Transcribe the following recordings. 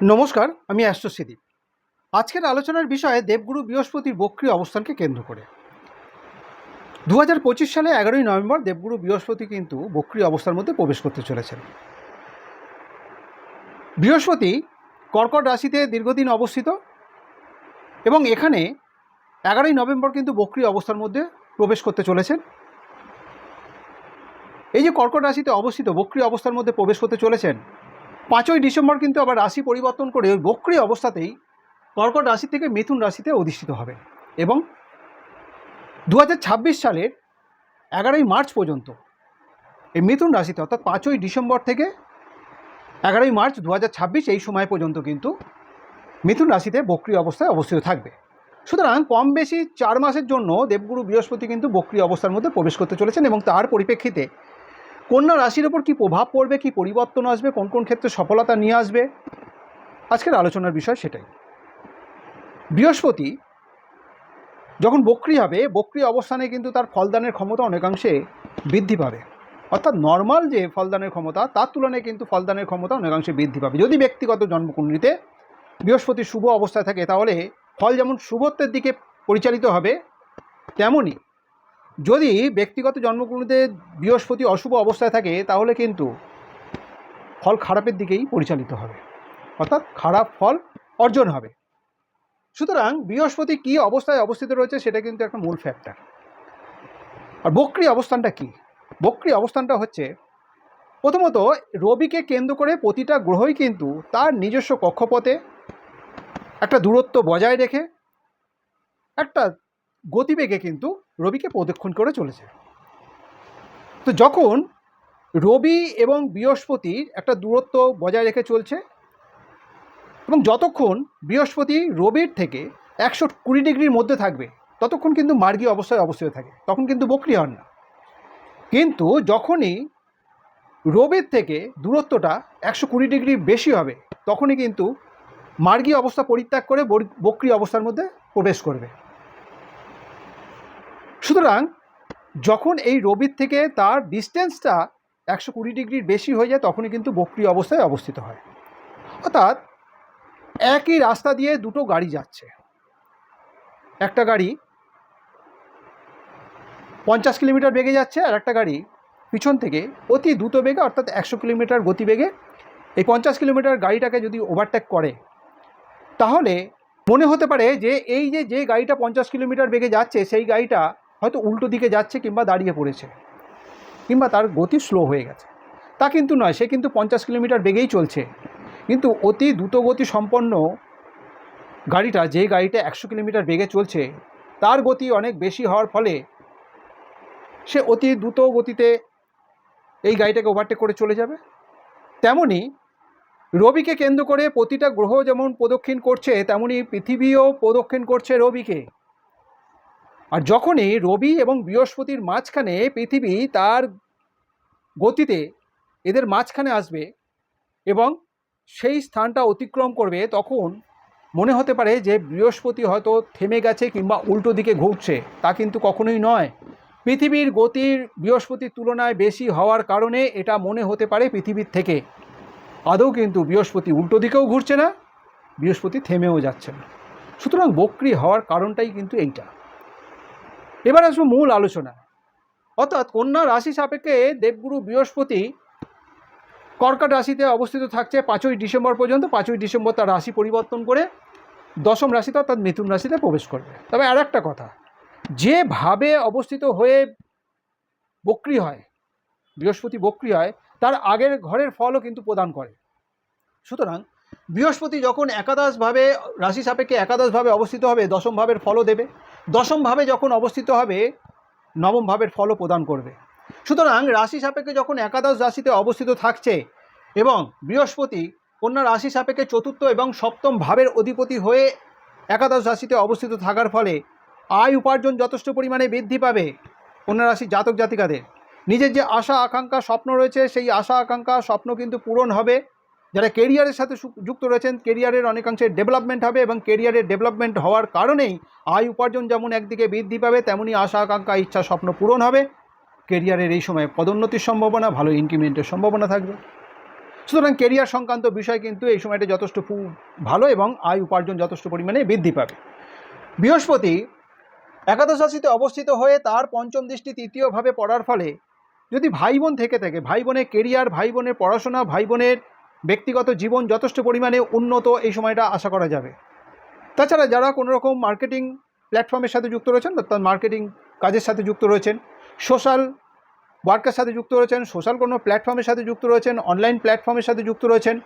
নমস্কার, আমি অ্যাস্ট্রোসিদি আজকের আলোচনার বিষয়ে দেবগুরু বৃহস্পতির বক্রী অবস্থানকে কেন্দ্র করে। দু হাজার পঁচিশ সালে এগারোই নভেম্বর দেবগুরু বৃহস্পতি কিন্তু বক্রী অবস্থার মধ্যে প্রবেশ করতে চলেছেন। বৃহস্পতি কর্কট রাশিতে দীর্ঘদিন অবস্থিত এবং এখানে এগারোই নভেম্বর কিন্তু বক্রী অবস্থার মধ্যে প্রবেশ করতে চলেছেন। এই যে কর্কট রাশিতে অবস্থিত বক্রী অবস্থার মধ্যে প্রবেশ করতে চলেছেন পাঁচই ডিসেম্বর কিন্তু আবার রাশি পরিবর্তন করে ওই বক্রী অবস্থাতেই কর্কট রাশি থেকে মিথুন রাশিতে অধিষ্ঠিত হবে এবং দু হাজার ছাব্বিশ সালের এগারোই মার্চ পর্যন্ত এই মিথুন রাশিতে অর্থাৎ পাঁচই ডিসেম্বর থেকে এগারোই মার্চ দু হাজার ছাব্বিশ এই সময় পর্যন্ত কিন্তু মিথুন রাশিতে বক্রী অবস্থায় অবস্থিত থাকবে। সুতরাং কম বেশি চার মাসের জন্য দেবগুরু বৃহস্পতি কিন্তু বক্রী অবস্থার মধ্যে প্রবেশ করতে চলেছেন এবং তার পরিপ্রেক্ষিতে কন্যা রাশির ওপর কী প্রভাব পড়বে, কী পরিবর্তন আসবে, কোন কোন ক্ষেত্রে সফলতা নিয়ে আসবে? আজকের আলোচনার বিষয় সেটাই। বৃহস্পতি যখন বক্রি হবে, বক্রি অবস্থানে কিন্তু তার ফলদানের ক্ষমতা অনেকাংশে বৃদ্ধি পাবে। অর্থাৎ নর্মাল যে ফলদানের ক্ষমতা, তার তুলনায় কিন্তু ফলদানের ক্ষমতা অনেকাংশে বৃদ্ধি পাবে। যদি ব্যক্তিগত জন্মকুণ্ডলিতে বৃহস্পতি শুভ অবস্থায় থাকে, তাহলে ফল যেমন শুভত্বের দিকে পরিচালিত হবে তেমনই যদি ব্যক্তিগত জন্মকুণ্ডলিতে বৃহস্পতি অশুভ অবস্থায় থাকে, তাহলে কিন্তু ফল খারাপের দিকেই পরিচালিত হবে। অর্থাৎ খারাপ ফল অর্জন হবে। সুতরাং বৃহস্পতি কী অবস্থায় অবস্থিত রয়েছে, সেটা কিন্তু একটা মূল ফ্যাক্টর আর বক্রি অবস্থানটা কি? বক্রি অবস্থানটা হচ্ছে, প্রথমত রবিকে কেন্দ্র করে প্রতিটা গ্রহই কিন্তু তার নিজস্ব কক্ষপথে একটা দূরত্ব বজায় রেখে একটা গতিবেগে কিন্তু রবিকে প্রদক্ষিণ করে চলেছে। তো যখন রবি এবং বৃহস্পতির একটা দূরত্ব বজায় রেখে চলছে এবং যতক্ষণ বৃহস্পতি রবির থেকে একশো কুড়ি ডিগ্রির মধ্যে থাকবে, ততক্ষণ কিন্তু মার্গী অবস্থায় অবস্থিত থাকে, তখন কিন্তু বকরি হন না। কিন্তু যখনই রবির থেকে দূরত্বটা একশো কুড়ি ডিগ্রি বেশি হবে, তখনই কিন্তু মার্গী অবস্থা পরিত্যাগ করে বক্রি অবস্থার মধ্যে প্রবেশ করবে। সুতরাং যখন এই রবির থেকে তার ডিস্টেন্সটা একশো কুড়ি ডিগ্রির বেশি হয়ে যায়, তখনই কিন্তু বক্রি অবস্থায় অবস্থিত হয়। অর্থাৎ একই রাস্তা দিয়ে দুটো গাড়ি যাচ্ছে। একটা গাড়ি পঞ্চাশ কিলোমিটার বেগে যাচ্ছে আর একটা গাড়ি পিছন থেকে অতি দ্রুত বেগে, অর্থাৎ একশো কিলোমিটার গতিবেগে। এই পঞ্চাশ কিলোমিটার গাড়িটাকে যদি ওভারটেক করে, তাহলে মনে হতে পারে যে এই যে যে গাড়িটা পঞ্চাশ কিলোমিটার বেগে যাচ্ছে, সেই গাড়িটা হয়তো উল্টো দিকে যাচ্ছে কিংবা দাঁড়িয়ে পড়েছে, কিংবা তার গতি স্লো হয়ে গেছে। তা কিন্তু নয়, সে কিন্তু পঞ্চাশ কিলোমিটার বেগেই চলছে। কিন্তু অতি দ্রুতগতি সম্পন্ন গাড়িটা, যে গাড়িটা একশো কিলোমিটার বেগে চলছে, তার গতি অনেক বেশি হওয়ার ফলে সে অতি দ্রুত গতিতে এই গাড়িটাকে ওভারটেক করে চলে যাবে। তেমনি রবিকে কেন্দ্র করে প্রতিটা গ্রহ যেমন প্রদক্ষিণ করছে, তেমনি পৃথিবীও প্রদক্ষিণ করছে রবিকে। আর যখনই রবি এবং বৃহস্পতির মাঝখানে পৃথিবী তার গতিতে এদের মাঝখানে আসবে এবং সেই স্থানটা অতিক্রম করবে, তখন মনে হতে পারে যে বৃহস্পতি হয়তো থেমে গেছে কিংবা উল্টো দিকে ঘুরছে। তা কিন্তু কখনোই নয়। পৃথিবীর গতির বৃহস্পতির তুলনায় বেশি হওয়ার কারণে এটা মনে হতে পারে পৃথিবীর থেকে। আদৌ কিন্তু বৃহস্পতি উল্টো দিকেও ঘুরছে না, বৃহস্পতি থেমেও যাচ্ছে না। সুতরাং বক্রি হওয়ার কারণটাই কিন্তু এইটা। এবার আসব মূল আলোচনা। অর্থাৎ কন্যা রাশি সাপেক্ষে দেবগুরু বৃহস্পতি কর্কট রাশিতে অবস্থিত থাকছে পাঁচই ডিসেম্বর পর্যন্ত। পাঁচই ডিসেম্বর তার রাশি পরিবর্তন করে দশম রাশিতে অর্থাৎ মিথুন রাশিতে প্রবেশ করবে। তবে আর একটা কথা যেভাবে অবস্থিত হয়ে বক্রি হয়, বৃহস্পতি বক্রি হয়, তার আগের ঘরের ফলও কিন্তু প্রদান করে। সুতরাং বৃহস্পতি যখন একাদশভাবে রাশি সাপেক্ষে একাদশভাবে অবস্থিত হবে, দশম ভাবের ফলও দেবে। দশম ভাবে যখন অবস্থিত হবে নবম ভাবের ফলও প্রদান করবে। সুতরাং রাশি সাপেক্ষে যখন একাদশ রাশিতে অবস্থিত থাকছে এবং বৃহস্পতি কন্যা রাশি সাপেক্ষে চতুর্থ এবং সপ্তম ভাবের অধিপতি হয়ে একাদশ রাশিতে অবস্থিত থাকার ফলে আয় উপার্জন যথেষ্ট পরিমাণে বৃদ্ধি পাবে কন্যা রাশির জাতক জাতিকাদের। নিজের যে আশা আকাঙ্ক্ষা স্বপ্ন রয়েছে, সেই আশা আকাঙ্ক্ষা স্বপ্ন কিন্তু পূরণ হবে। যারা কেরিয়ারের সাথে যুক্ত রয়েছেন কেরিয়ারের অনেকাংশে ডেভেলপমেন্ট হবে এবং কেরিয়ারের ডেভেলপমেন্ট হওয়ার কারণেই আয় উপার্জন যেমন একদিকে বৃদ্ধি পাবে, তেমনি আশা, আকাঙ্ক্ষা, ইচ্ছা, স্বপ্ন পূরণ হবে। কেরিয়ারের এই সময় পদোন্নতির সম্ভাবনা, ভালো ইনক্রিমেন্টের সম্ভাবনা থাকবে। সুতরাং কেরিয়ার সংক্রান্ত বিষয় কিন্তু এই সময়টা যথেষ্ট ভালো এবং আয় উপার্জন যথেষ্ট পরিমাণে বৃদ্ধি পাবে। বৃহস্পতি একাদশ রাশিতে অবস্থিত হয়ে তার পঞ্চম দৃষ্টি তৃতীয়ভাবে পড়ার ফলে যদি ভাই বোন থেকে থাকে, ভাই বোনের কেরিয়ার ভাই বোনের পড়াশোনা, ভাই বোনের ব্যক্তিগত জীবন যথেষ্ট পরিমাণে উন্নত এই সময়টা আশা করা যাবে। তাছাড়া যারা কোনো রকম মার্কেটিং প্ল্যাটফর্মের সাথে যুক্ত রয়েছেন, অর্থাৎ মার্কেটিং কাজের সাথে যুক্ত রয়েছেন সোশ্যাল ওয়ার্কের সাথে যুক্ত রয়েছেন সোশ্যাল কোনো প্ল্যাটফর্মের সাথে যুক্ত রয়েছেন অনলাইন প্ল্যাটফর্মের সাথে যুক্ত রয়েছেন,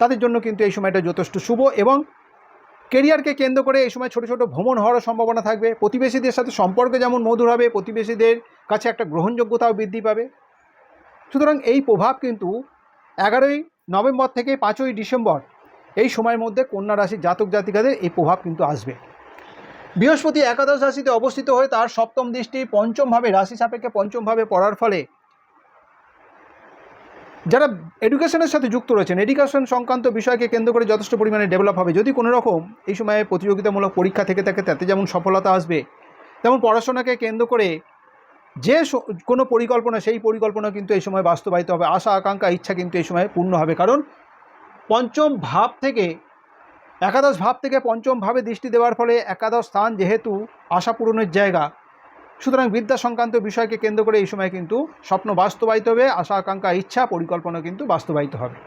তাদের জন্য কিন্তু এই সময়টা যথেষ্ট শুভ এবং কেরিয়ারকে কেন্দ্র করে এই সময় ছোটো ছোটো ভ্রমণ হওয়ার সম্ভাবনা থাকবে। প্রতিবেশীদের সাথে সম্পর্ক যেমন মধুর হবে, প্রতিবেশীদের কাছে একটা গ্রহণযোগ্যতাও বৃদ্ধি পাবে। সুতরাং এই প্রভাব কিন্তু এগারোই নভেম্বর থেকে পাঁচই ডিসেম্বর, এই সময়ের মধ্যে কন্যা রাশির জাতক জাতিকাদের এই প্রভাব কিন্তু আসবে। বৃহস্পতি একাদশ রাশিতে অবস্থিত হয়ে তার সপ্তম দৃষ্টি পঞ্চমভাবে, রাশি সাপেক্ষে পঞ্চমভাবে পড়ার ফলে যারা এডুকেশনের সাথে যুক্ত রয়েছেন, এডুকেশন সংক্রান্ত বিষয়কে কেন্দ্র করে যথেষ্ট পরিমাণে ডেভেলপ হবে। যদি কোনো রকম এই সময়ে প্রতিযোগিতামূলক পরীক্ষা থেকে থাকে, তাতে যেমন সফলতা আসবে, তেমন পড়াশোনাকে কেন্দ্র করে যে কোনো পরিকল্পনা, সেই পরিকল্পনা কিন্তু এই সময় বাস্তবায়িত হবে। আশা, আকাঙ্ক্ষা, ইচ্ছা কিন্তু এই সময় পূর্ণ হবে। কারণ পঞ্চম ভাব থেকে, একাদশ ভাব থেকে পঞ্চম ভাবে দৃষ্টি দেওয়ার ফলে একাদশ স্থান যেহেতু আশা পূরণের জায়গা, সুতরাং বিদ্যা সংক্রান্ত বিষয়কে কেন্দ্র করে এই সময় কিন্তু স্বপ্ন বাস্তবায়িত হবে, আশা, আকাঙ্ক্ষা, ইচ্ছা, পরিকল্পনা কিন্তু বাস্তবায়িত হবে।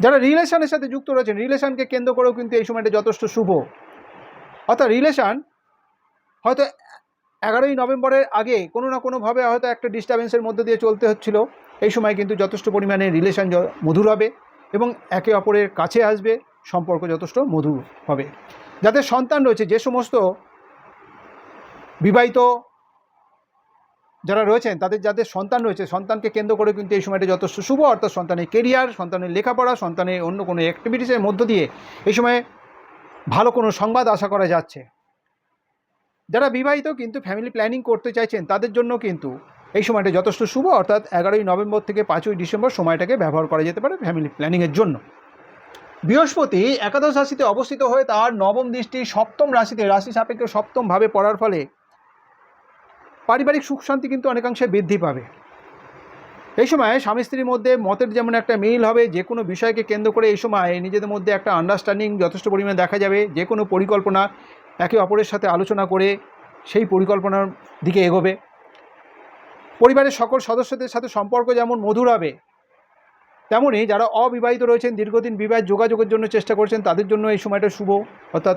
যারা রিলেশনের সাথে যুক্ত রয়েছেন, রিলেশনকে কেন্দ্র করেও কিন্তু এই সময়টা যথেষ্ট শুভ। অর্থাৎ রিলেশন হয়তো এগারোই নভেম্বরের আগে কোনো না কোনোভাবে হয়তো একটা ডিস্টারবেন্সের মধ্যে দিয়ে চলতে হচ্ছিল। এই সময় কিন্তু যথেষ্ট পরিমাণে রিলেশন মধুর হবে এবং একে অপরের কাছে আসবে, সম্পর্ক যথেষ্ট মধুর হবে। যাদের সন্তান রয়েছে, যে সমস্ত বিবাহিত যারা রয়েছেন, তাদের যাদের সন্তান রয়েছে, সন্তানকে কেন্দ্র করে কিন্তু এই সময়টা যথেষ্ট শুভ। অর্থাৎ সন্তানের কেরিয়ার সন্তানের লেখাপড়া, সন্তানের অন্য কোনো অ্যাক্টিভিটিসের মধ্য দিয়ে এই সময়ে ভালো কোনো সংবাদ আশা করা যাচ্ছে। যারা বিবাহিত কিন্তু ফ্যামিলি প্ল্যানিং করতে চাইছেন, তাদের জন্য কিন্তু এই সময়টা যথেষ্ট শুভ, অর্থাৎ এগারোই নভেম্বর থেকে পাঁচই ডিসেম্বর সময়টাকে ব্যবহার করা যেতে পারে ফ্যামিলি প্ল্যানিংয়ের জন্য। বৃহস্পতি একাদশ রাশিতে অবস্থিত হয়ে তার নবম দৃষ্টি সপ্তম রাশিতে, রাশি সাপেক্ষে সপ্তমভাবে পড়ার ফলে পারিবারিক সুখ শান্তি কিন্তু অনেকাংশে বৃদ্ধি পাবে। এই সময় স্বামী স্ত্রীর মধ্যে মতের যেমন একটা মিল হবে, যে কোনো বিষয়কে কেন্দ্র করে এই সময় নিজেদের মধ্যে একটা আন্ডারস্ট্যান্ডিং যথেষ্ট পরিমাণে দেখা যাবে, যে কোনো পরিকল্পনা একে অপরের সাথে আলোচনা করে সেই পরিকল্পনার দিকে এগোবে। পরিবারের সকল সদস্যদের সাথে সম্পর্ক যেমন মধুর হবে তেমনই যারা অবিবাহিত রয়েছেন, দীর্ঘদিন বিবাহ যোগাযোগের জন্য চেষ্টা করছেন, তাদের জন্য এই সময়টা শুভ। অর্থাৎ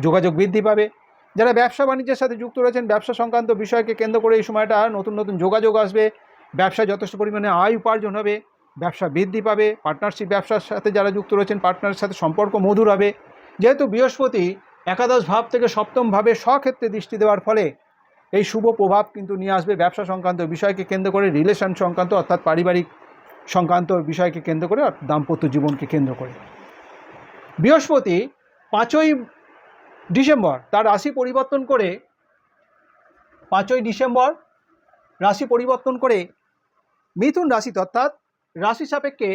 যোগাযোগ বৃদ্ধি পাবে। যারা ব্যবসা বাণিজ্যের সাথে যুক্ত রয়েছেন, ব্যবসা সংক্রান্ত বিষয়কে কেন্দ্র করে এই সময়টা নতুন নতুন যোগাযোগ আসবে। ব্যবসায় যথেষ্ট পরিমাণে আয় উপার্জন হবে, ব্যবসা বৃদ্ধি পাবে। পার্টনারশিপ ব্যবসার সাথে যারা যুক্ত রয়েছেন, পার্টনারের সাথে সম্পর্ক মধুর হবে। যেহেতু বৃহস্পতি একাদশ ভাব থেকে সপ্তম ভাবে স্বক্ষেত্রে দৃষ্টি দেওয়ার ফলে এই শুভ প্রভাব কিন্তু নিয়ে আসবে ব্যবসা সংক্রান্ত বিষয়কে কেন্দ্র করে রিলেশন সংক্রান্ত, অর্থাৎ পারিবারিক সংক্রান্ত বিষয়কে কেন্দ্র করে দাম্পত্য জীবনকে কেন্দ্র করে। বৃহস্পতি পাঁচই ডিসেম্বর, তার রাশি পরিবর্তন করে পাঁচই ডিসেম্বর, রাশি পরিবর্তন করে মিথুন রাশিতে, অর্থাৎ রাশি সাপেক্ষে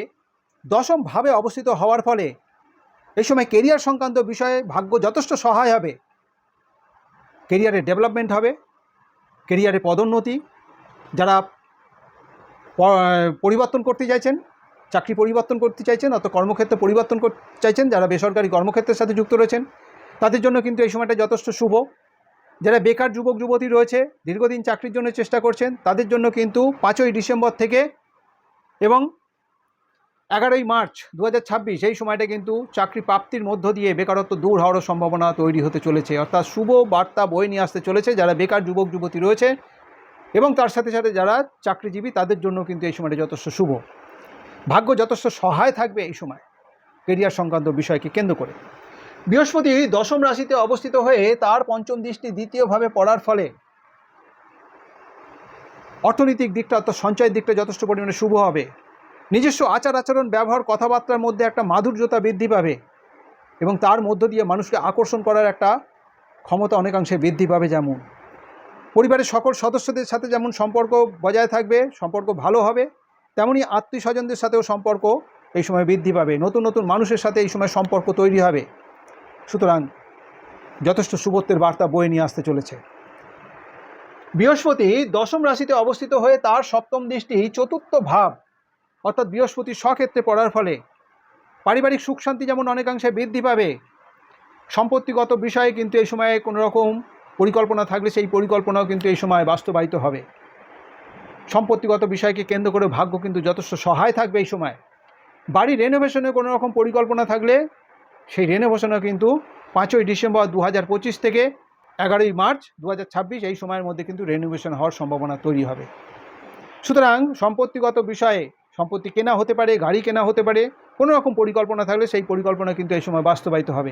দশমভাবে অবস্থিত হওয়ার ফলে এই সময় কেরিয়ার সংক্রান্ত বিষয়ে ভাগ্য যথেষ্ট সহায় হবে। কেরিয়ারের ডেভেলপমেন্ট হবে কেরিয়ারে পদোন্নতি, যারা পরিবর্তন করতে চাইছেন, চাকরি পরিবর্তন করতে চাইছেন অত কর্মক্ষেত্র পরিবর্তন করতে চাইছেন, যারা বেসরকারি কর্মক্ষেত্রের সাথে যুক্ত রয়েছেন, তাদের জন্য কিন্তু এই সময়টা যথেষ্ট শুভ। যারা বেকার যুবক, যুবতী রয়েছে, দীর্ঘদিন চাকরির জন্য চেষ্টা করছেন, তাদের জন্য কিন্তু পাঁচই ডিসেম্বর থেকে এবং এগারোই মার্চ দু ছাব্বিশ, এই সময়টা কিন্তু চাকরি প্রাপ্তির মধ্য দিয়ে বেকারত্ব দূর হওয়ার সম্ভাবনা তৈরি হতে চলেছে। অর্থাৎ শুভ বার্তা বয়ে নিয়ে আসতে চলেছে যারা বেকার যুবক, যুবতী রয়েছে এবং তার সাথে সাথে যারা চাকরিজীবী, তাদের জন্য কিন্তু এই সময়টা যথেষ্ট শুভ। ভাগ্য যথেষ্ট সহায় থাকবে এই সময় কেরিয়ার সংক্রান্ত বিষয়কে কেন্দ্র করে। বৃহস্পতি দশম রাশিতে অবস্থিত হয়ে তার পঞ্চম দৃষ্টি দ্বিতীয়ভাবে পড়ার ফলে অর্থনৈতিক দিকটা অর্থাৎ সঞ্চয়ের দিকটা যথেষ্ট পরিমাণে শুভ হবে। নিজস্ব আচার আচরণ, ব্যবহার, কথাবার্তার মধ্যে একটা মাধুর্যতা বৃদ্ধি পাবে এবং তার মধ্য দিয়ে মানুষকে আকর্ষণ করার একটা ক্ষমতা অনেকাংশে বৃদ্ধি পাবে যেমন। পরিবারের সকল সদস্যদের সাথে যেমন সম্পর্ক বজায় থাকবে, সম্পর্ক ভালো হবে তেমনই আত্মীয় স্বজনদের সাথেও সম্পর্ক এই সময় বৃদ্ধি পাবে। নতুন নতুন মানুষের সাথে এই সময় সম্পর্ক তৈরি হবে। সুতরাং যথেষ্ট শুভত্বের বার্তা বয়ে নিয়ে আসতে চলেছে। বৃহস্পতি দশম রাশিতে অবস্থিত হয়ে তার সপ্তম দৃষ্টি চতুর্থ ভাব অর্থাৎ বৃহস্পতি স্বক্ষেত্রে পড়ার ফলে পারিবারিক সুখ শান্তি যেমন অনেকাংশে বৃদ্ধি পাবে, সম্পত্তিগত বিষয়ে কিন্তু এই সময়ে কোনো রকম পরিকল্পনা থাকলে সেই পরিকল্পনাও কিন্তু এই সময় বাস্তবায়িত হবে। সম্পত্তিগত বিষয়কে কেন্দ্র করে ভাগ্য কিন্তু যথেষ্ট সহায় থাকবে এই সময়। বাড়ি রেনোভেশনের কোনো রকম পরিকল্পনা থাকলে সেই রেনোভেশনও কিন্তু পাঁচই ডিসেম্বর দু হাজার পঁচিশ থেকে এগারোই মার্চ দু হাজার ছাব্বিশ এই সময়ের মধ্যে কিন্তু রেনোভেশন হওয়ার সম্ভাবনা তৈরি হবে। সুতরাং সম্পত্তিগত বিষয়ে সম্পত্তি কেনা হতে পারে, গাড়ি কেনা হতে পারে, কোনো রকম পরিকল্পনা থাকলে সেই পরিকল্পনা কিন্তু এই সময় বাস্তবায়িত হবে।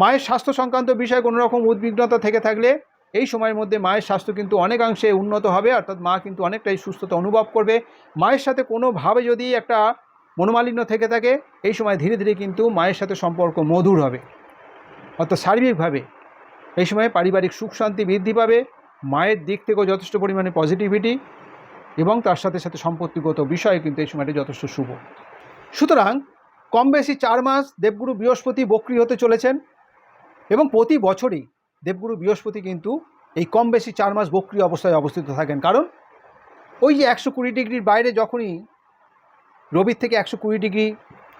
মায়ের স্বাস্থ্য সংক্রান্ত বিষয়ে কোনো রকম উদ্বিগ্নতা থেকে থাকলে এই সময়ের মধ্যে মায়ের স্বাস্থ্য কিন্তু অনেকাংশে উন্নত হবে, অর্থাৎ মা কিন্তু অনেকটাই সুস্থতা অনুভব করবে। মায়ের সাথে কোনোভাবে যদি একটা মনোমালিন্য থেকে থাকে, এই সময় ধীরে ধীরে কিন্তু মায়ের সাথে সম্পর্ক মধুর হবে। অর্থাৎ সার্বিকভাবে এই সময় পারিবারিক সুখ শান্তি বৃদ্ধি পাবে। মায়ের দিক থেকেও যথেষ্ট পরিমাণে পজিটিভিটি এবং তার সাথে সাথে সম্পত্তিগত বিষয়ে কিন্তু এই সময়টি যথেষ্ট শুভ। সুতরাং, কম বেশি চার মাস দেবগুরু বৃহস্পতি বক্রি হতে চলেছেন এবং প্রতি বছরই দেবগুরু বৃহস্পতি কিন্তু এই কম বেশি চার মাস বক্রি অবস্থায় অবস্থিত থাকেন। কারণ, ওই যে একশো কুড়ি ডিগ্রির বাইরে যখনই রবির থেকে একশো কুড়ি ডিগ্রি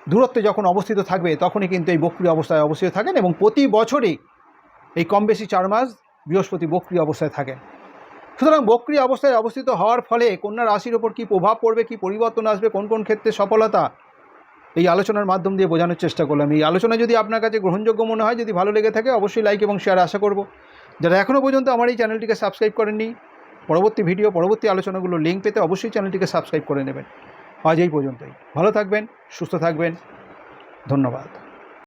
দূরত্বে যখন অবস্থিত থাকবে, তখনই কিন্তু এই বক্রি অবস্থায় অবস্থিত থাকেন এবং প্রতি বছরই এই কম বেশি চার মাস বৃহস্পতি বক্রি অবস্থায় থাকেন। সুতরাং বক্রি অবস্থায় অবস্থিত হওয়ার ফলে কন্যা রাশির ওপর কী প্রভাব পড়বে, কী পরিবর্তন আসবে, কোন কোন ক্ষেত্রে সফলতা? এই আলোচনার মাধ্যম দিয়ে বোঝানোর চেষ্টা করলাম। এই আলোচনা যদি আপনার কাছে গ্রহণযোগ্য মনে হয়, যদি ভালো লেগে থাকে, অবশ্যই লাইক এবং শেয়ার আশা করব। যারা এখনও পর্যন্ত আমার এই চ্যানেলটিকে সাবস্ক্রাইব করেননি, পরবর্তী ভিডিও পরবর্তী আলোচনাগুলো লিঙ্ক পেতে অবশ্যই চ্যানেলটিকে সাবস্ক্রাইব করে নেবেন। আজ এই পর্যন্তই। ভালো থাকবেন, সুস্থ থাকবেন। ধন্যবাদ।